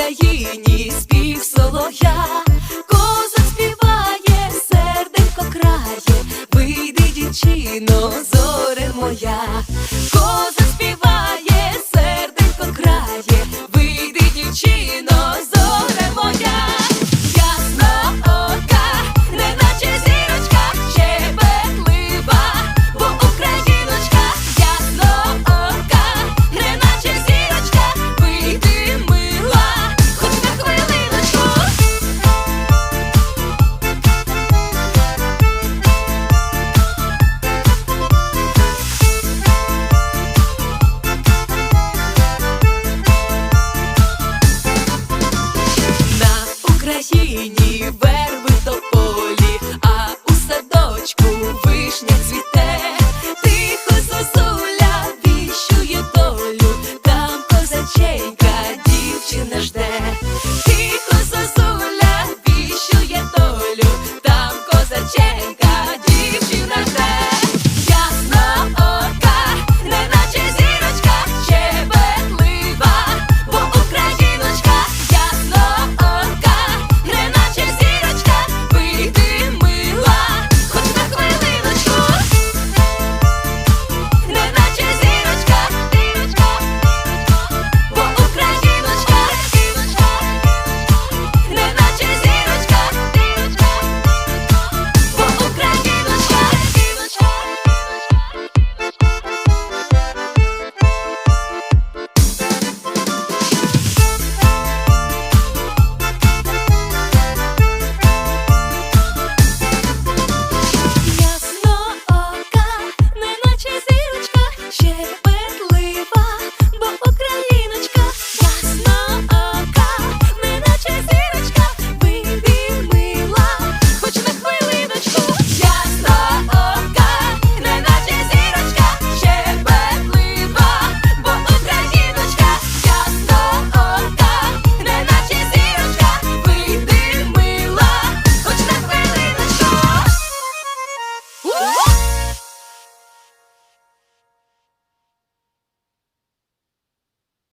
долині спів солов'я, козак співає, серденько крає, вийди, дівчино, зоре моя, мені вер.